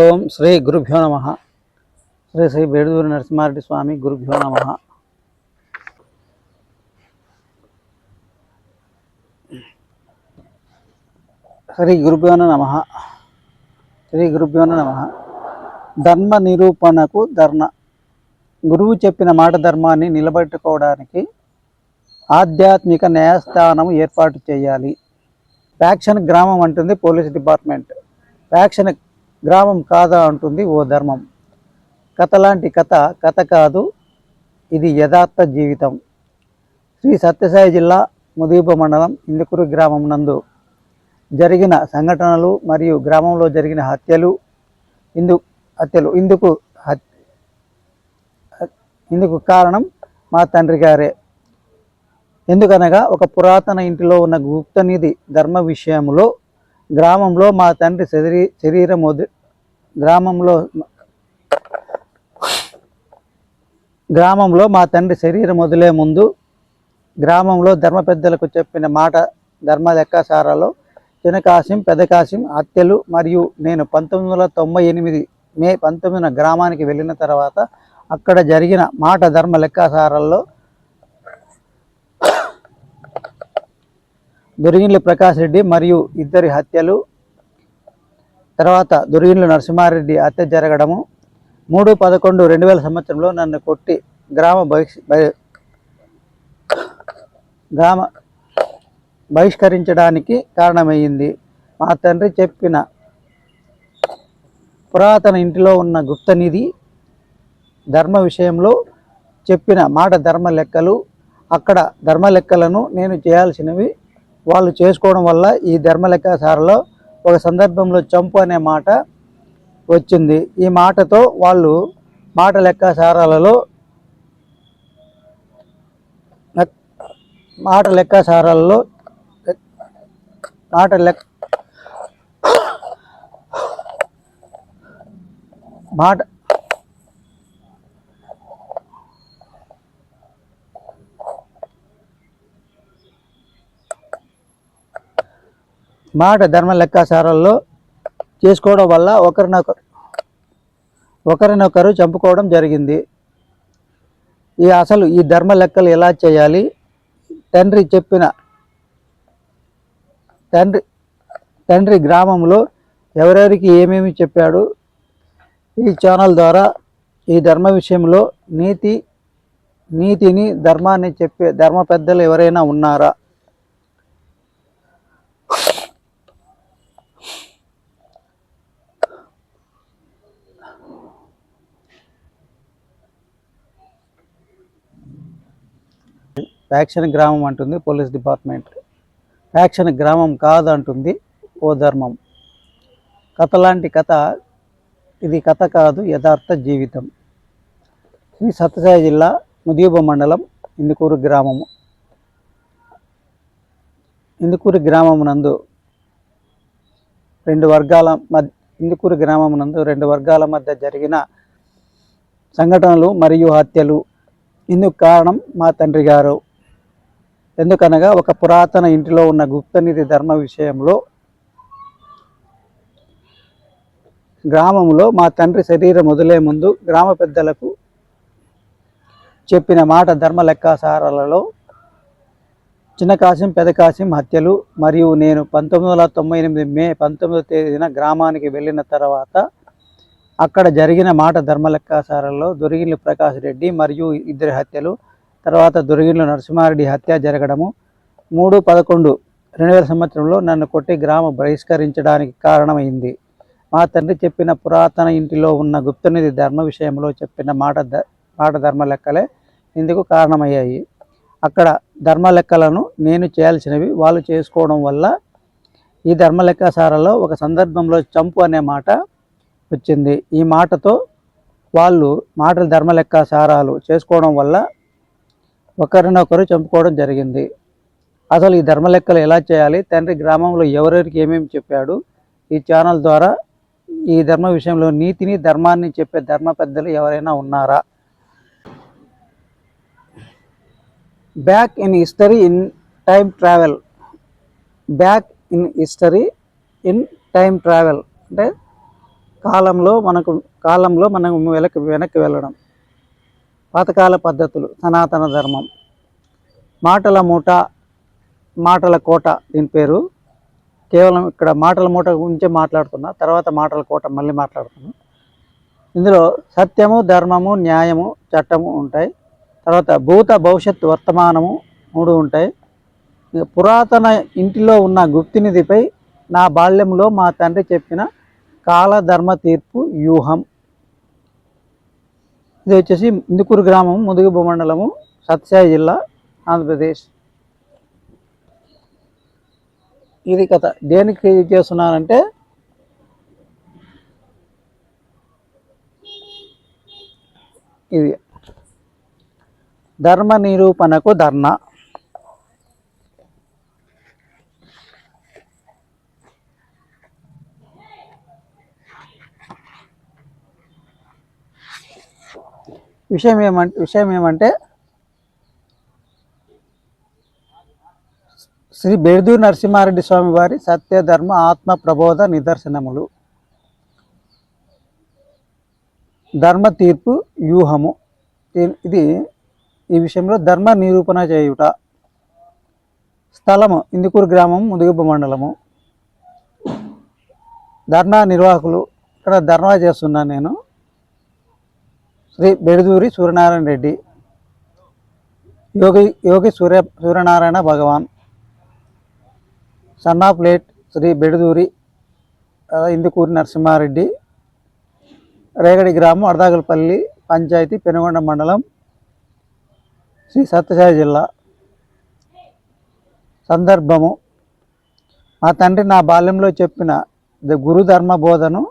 ఓం శ్రీ గురుభ్యో నమ. శ్రీ శ్రీ బేడుదూరి నరసింహారెడ్డి స్వామి గురుభ్యో నమ. శ్రీ గురుభ్యో నమ. శ్రీ గురుభ్యో నమ. ధర్మ నిరూపణకు ధర్మ గురువు చెప్పిన మాట ధర్మాన్ని నిలబెట్టుకోవడానికి ఆధ్యాత్మిక న్యాయస్థానం ఏర్పాటు చేయాలి. ఫ్యాక్షన్ గ్రామం అంటుంది పోలీస్ డిపార్ట్మెంట్. ఫ్యాక్షన్ గ్రామం కాదా అంటుంది ఓ ధర్మం. కథ లాంటి కథ కథ కాదు ఇది యథార్థ జీవితం. శ్రీ సత్యసాయి జిల్లా ముదీప మండలం ఇందుకూరు గ్రామం నందు జరిగిన సంఘటనలు మరియు గ్రామంలో జరిగిన హత్యలు ఇందు హత్యలు ఇందుకు ఇందుకు కారణం మా తండ్రి గారే. ఎందుకనగా ఒక పురాతన ఇంటిలో ఉన్న గుప్తనిధి ధర్మ విషయంలో గ్రామంలో మా తండ్రి శరీ శరీరం వది గ్రామంలో గ్రామంలో మా తండ్రి శరీరం వదిలే ముందు గ్రామంలో ధర్మ పెద్దలకు చెప్పిన మాట ధర్మ లెక్కాసారాలో చిన్న పెదకాశం హత్యలు మరియు నేను పంతొమ్మిది వందల తొంభై ఎనిమిది మే పంతొమ్మిదిన గ్రామానికి వెళ్ళిన తర్వాత అక్కడ జరిగిన మాట ధర్మ లెక్కాసారాల్లో దొరిగిండ్ల ప్రకాష్ రెడ్డి మరియు ఇద్దరి హత్యలు. తర్వాత దొరిగిండ్ల నరసింహారెడ్డి హత్య జరగడము. మూడు పదకొండు రెండు వేల సంవత్సరంలో నన్ను కొట్టి గ్రామ బహిష్ బహి- గ్రామ బహిష్కరించడానికి కారణమయ్యింది మా తండ్రి చెప్పిన పురాతన ఇంటిలో ఉన్న గుప్తనిధి ధర్మ విషయంలో చెప్పిన మాట ధర్మ లెక్కలు. అక్కడ ధర్మ లెక్కలను నేను చేయాల్సినవి వాళ్ళు చేసుకోవడం వల్ల ఈ ధర్మ లెక్కాసారలో ఒక సందర్భంలో చంపు అనే మాట వచ్చింది. ఈ మాటతో వాళ్ళు మాట లెక్కాసారాలలో మాట లెక్కాసారాలలో మాట లెక్క మాట మాట ధర్మ లెక్కాచారాల్లో చేసుకోవడం వల్ల ఒకరినొకరు ఒకరినొకరు చంపుకోవడం జరిగింది. ఈ అసలు ఈ ధర్మ లెక్కలు ఎలా చేయాలి? తండ్రి చెప్పిన తండ్రి తండ్రి గ్రామంలో ఎవరెవరికి ఏమేమి చెప్పాడు? ఈ ఛానల్ ద్వారా ఈ ధర్మ విషయంలో నీతి నీతిని ధర్మాన్ని చెప్పే ధర్మ పెద్దలు ఎవరైనా ఉన్నారా? ఫ్యాక్షన్ గ్రామం అంటుంది పోలీస్ డిపార్ట్మెంట్. ఫ్యాక్షన్ గ్రామం కాదు అంటుంది ఓ ధర్మం కథ లాంటి కథ ఇది కథ కాదు యథార్థ జీవితం. శ్రీ సత్యసాయి జిల్లా ముదియూబ మండలం ఇందుకూరు గ్రామము. ఇందుకూరు గ్రామం నందు రెండు వర్గాల మధ్య ఇందుకూరు గ్రామం నందు రెండు వర్గాల మధ్య జరిగిన సంఘటనలు మరియు హత్యలు. ఇందుకు కారణం మా తండ్రి గారు. ఎందుకనగా ఒక పురాతన ఇంటిలో ఉన్న గుప్తనిధి ధర్మ విషయంలో గ్రామంలో మా తండ్రి శరీరం వదిలే ముందు గ్రామ పెద్దలకు చెప్పిన మాట ధర్మ లెక్కాసారాలలో చిన్న కాసిం పెద్ద హత్యలు మరియు నేను పంతొమ్మిది వందల తొంభై ఎనిమిది మే పంతొమ్మిదో తేదీన గ్రామానికి వెళ్ళిన తర్వాత అక్కడ జరిగిన మాట ధర్మ లెక్కాసారాలలో దొరిగిల్లు ప్రకాష్ రెడ్డి మరియు ఇద్దరి హత్యలు తర్వాత దొరిగిల్లు నరసింహారెడ్డి హత్య జరగడము. మూడు పదకొండు రెండు వేల సంవత్సరంలో నన్ను కొట్టి గ్రామ బహిష్కరించడానికి కారణమైంది. మా తండ్రి చెప్పిన పురాతన ఇంటిలో ఉన్న గుప్తనిధి ధర్మ విషయంలో చెప్పిన మాట మాట ధర్మ లెక్కలే ఇందుకు కారణమయ్యాయి. అక్కడ ధర్మ లెక్కలను నేను చేయాల్సినవి వాళ్ళు చేసుకోవడం వల్ల ఈ ధర్మ లెక్కాసారాలో ఒక సందర్భంలో చంపు అనే మాట వచ్చింది. ఈ మాటతో వాళ్ళు మాటల ధర్మ లెక్కసారాలు చేసుకోవడం వల్ల ఒకరినొకరు చంపుకోవడం జరిగింది. అసలు ఈ ధర్మ లెక్కలు ఎలా చేయాలి? తండ్రి గ్రామంలో ఎవరెవరికి ఏమేమి చెప్పాడు? ఈ ఛానల్ ద్వారా ఈ ధర్మ విషయంలో నీతిని ధర్మాన్ని చెప్పే ధర్మ పెద్దలు ఎవరైనా ఉన్నారా? Back in history in time travel back in history in time travel అంటే కాలంలో మనకు కాలంలో మనం వెనక్కి వెనక్కి వెళ్ళడం. పాతకాల పద్ధతులు సనాతన ధర్మం. మాటల మూట మాటల కోట దీని పేరు. కేవలం ఇక్కడ మాటల మూట గురించే మాట్లాడుతున్నా తర్వాత మాటల కోట మళ్ళీ మాట్లాడుతున్నా. ఇందులో సత్యము ధర్మము న్యాయము చట్టము ఉంటాయి. తర్వాత భూత భవిష్యత్ వర్తమానము మూడు ఉంటాయి. పురాతన ఇంటిలో ఉన్న గుప్తినిధిపై నా బాల్యంలో మా తండ్రి చెప్పిన కాలధర్మ తీర్పు వ్యూహం. ఇది వచ్చేసి ఇందుకూరు గ్రామం ముదుగుబు మండలము సత్యాయి జిల్లా ఆంధ్రప్రదేశ్. ఇది కథ. దేనికి చేస్తున్నానంటే ఇది. ధర్మ నిరూపణకు ధర్నా. విషయం ఏమంటే విషయం ఏమంటే శ్రీ బెర్దూరు నరసింహారెడ్డి స్వామి వారి సత్యధర్మ ఆత్మ ప్రబోధ నిదర్శనములు. ధర్మ తీర్పు వ్యూహము. ఇది ఈ విషయంలో ధర్మ నిరూపణ చేయుట. స్థలము ఇందుకూరు గ్రామం ముదుగుబ్బ మండలము. ధర్నా నిర్వాహకులు. ఇక్కడ ధర్నా చేస్తున్నాను నేను. Shri Beduduri Suryanarayana Reddy. Yogi Yogi Surya Suryanarayana Bhagavan. Son of late Shri Beduduri Indukuri Narasimhareddy. Regadi గ్రామం అర్ధాగలపల్లి పంచాయతీ పెనుగొండ మండలం శ్రీ సత్యసాయి జిల్లా. సందర్భము మా తండ్రి నా బాల్యంలో చెప్పిన ద- గురు ధర్మ బోధను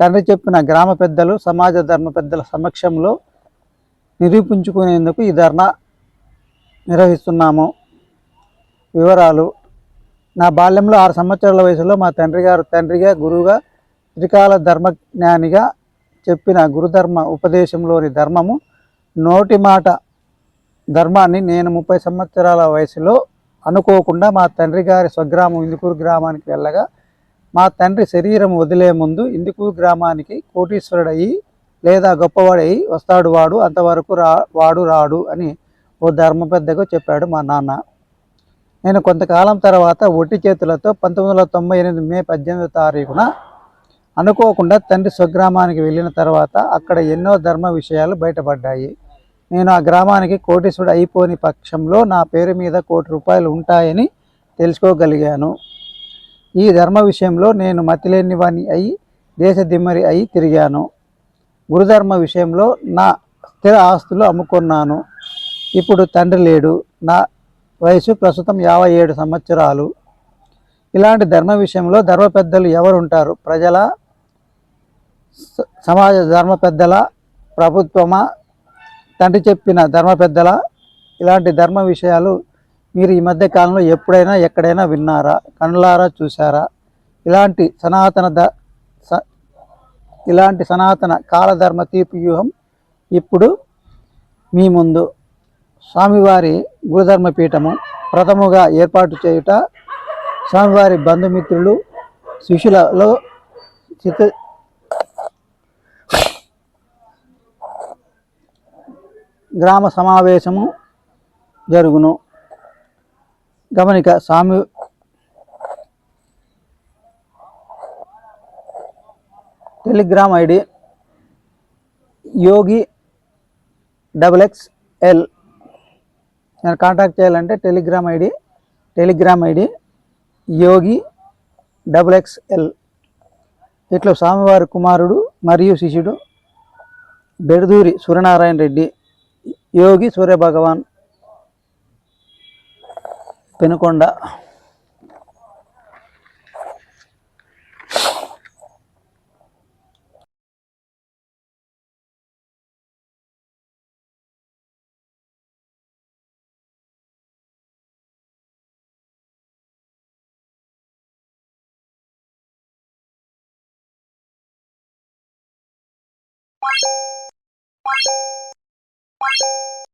తండ్రి చెప్పిన గ్రామ పెద్దలు సమాజ ధర్మ పెద్దల సమక్షంలో నిరూపించుకునేందుకు ఈ ధర్నా నిర్వహిస్తున్నాము. వివరాలు. నా బాల్యంలో ఆరు సంవత్సరాల వయసులో మా తండ్రి గారు తండ్రిగా గురువుగా త్రికాల ధర్మజ్ఞానిగా చెప్పిన గురుధర్మ ఉపదేశంలోని ధర్మము నోటి మాట ధర్మాన్ని నేను ముప్పై సంవత్సరాల వయసులో అనుకోకుండా మా తండ్రి గారి స్వగ్రామం ఇందుకూరు గ్రామానికి వెళ్ళగా మా తండ్రి శరీరం వదిలే ముందు ఇందుకు గ్రామానికి కోటీశ్వరుడయి లేదా గొప్పవాడయి వస్తాడు వాడు అంతవరకు రా వాడు రాడు అని ఓ ధర్మ పెద్దకు చెప్పాడు మా నాన్న. నేను కొంతకాలం తర్వాత ఒట్టి చేతులతో పంతొమ్మిది వందల తొంభై ఎనిమిది మే పద్దెనిమిదో తారీఖున అనుకోకుండా తండ్రి స్వగ్రామానికి వెళ్ళిన తర్వాత అక్కడ ఎన్నో ధర్మ విషయాలు బయటపడ్డాయి. నేను ఆ గ్రామానికి కోటీశ్వరుడు అయిపోని పక్షంలో నా పేరు మీద కోటి రూపాయలు ఉంటాయని తెలుసుకోగలిగాను. ఈ ధర్మ విషయంలో నేను మతిలేని వాణ్ణి అయి దేశదిమ్మరి అయి తిరిగాను. గురుధర్మ విషయంలో నా స్థిర ఆస్తులు అమ్ముకున్నాను. ఇప్పుడు తండ్రి లేడు. నా వయసు ప్రస్తుతం యాభై ఏడు సంవత్సరాలు. ఇలాంటి ధర్మ విషయంలో ధర్మ పెద్దలు ఎవరు ఉంటారు ప్రజల సమాజ ధర్మ పెద్దల ప్రభుత్వమా? తండ్రి చెప్పిన ధర్మ పెద్దల ఇలాంటి ధర్మ విషయాలు మీరు ఈ మధ్య కాలంలో ఎప్పుడైనా ఎక్కడైనా విన్నారా? కండ్లారా చూసారా ఇలాంటి సనాతన ద ఇలాంటి సనాతన కాలధర్మ తీర్పు వ్యూహం ఇప్పుడు మీ ముందు. స్వామివారి గురుధర్మ పీఠము ప్రథముగా ఏర్పాటు చేయుట స్వామివారి బంధుమిత్రులు శిష్యులలో చిత్త గ్రామ సమావేశము జరుగును. గమనిక స్వామి Telegram ID Yogi double X L. నేను కాంటాక్ట్ చేయాలంటే Telegram ID Telegram ID Yogi double X L. ఇట్లా స్వామివారి కుమారుడు మరియు శిష్యుడు బెడదూరి సూర్యనారాయణ రెడ్డి యోగి సూర్యభగవాన్ പിనుకొండ Bye.